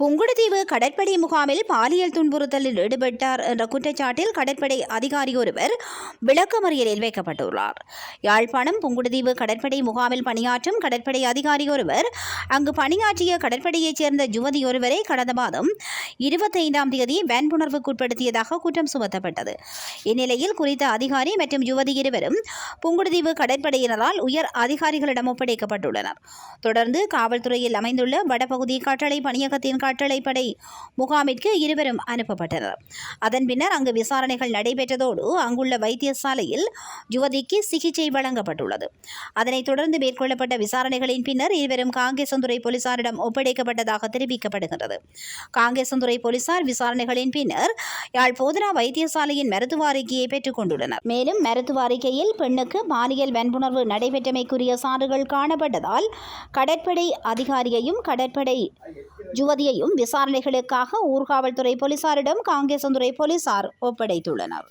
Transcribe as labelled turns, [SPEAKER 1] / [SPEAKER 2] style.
[SPEAKER 1] புங்குடுதீவு கடற்படை முகாமில் பாலியல் துன்புறுத்தலில் ஈடுபட்டார் என்ற குற்றச்சாட்டில் கடற்படை அதிகாரி ஒருவர் விளக்கமறியலில் வைக்கப்பட்டுள்ளார். யாழ்ப்பாணம் புங்குடுதீவு கடற்படை முகாமில் பணியாற்றும் கடற்படை அதிகாரி ஒருவர் அங்கு பணியாற்றிய கடற்படையைச் சேர்ந்த யுவதி ஒருவரை கடந்த மாதம் இருபத்தைந்தாம் தேதி வன்புணர்வுக்குட்படுத்தியதாக குற்றம் சுமத்தப்பட்டது. இந்நிலையில் குறித்த அதிகாரி மற்றும் யுவதி இருவரும் புங்குடுதீவு கடற்படையினரால் உயர் அதிகாரிகளிடம் ஒப்படைக்கப்பட்டுள்ளனர். தொடர்ந்து காவல்துறையில் அமைந்துள்ள வடபகுதி கட்டளை பணியகத்தின் கட்டளைப்படை முகாமிற்கு இருவரும் அனுப்பப்பட்டனர். அதன் பின்னர் அங்கு விசாரணைகள் நடைபெற்றதோடு அங்குள்ள வைத்தியசாலையில் யுவதிக்கு சிகிச்சை வழங்கப்பட்டுள்ளது. அதனைத் தொடர்ந்து மேற்கொள்ளப்பட்ட விசாரணைகளின் பின்னர் இருவரும் காங்கேசந்துறை போலீசாரிடம் ஒப்படைக்கப்பட்டதாக தெரிவிக்கப்படுகிறது காங்கேசந்துறை போலீசார் விசாரணைகளின் பின்னர் யாழ் போதனா வைத்தியசாலையின் மருத்துவ அறிக்கையை பெற்றுக் கொண்டுள்ளனர். மேலும் மருத்துவ அறிக்கையில் பெண்ணுக்கு பாலியல் வன்புணர்வு நடைபெற்றமைக்குரிய சான்றுகள் காணப்பட்டதால் கடற்படை அதிகாரியையும் கடற்படை யுவதியையும் விசாரணைகளுக்காக ஊர்காவல்துறை போலீசாரிடம் காங்கேசந்துறை போலீசார் ஒப்படைத்துள்ளனர்.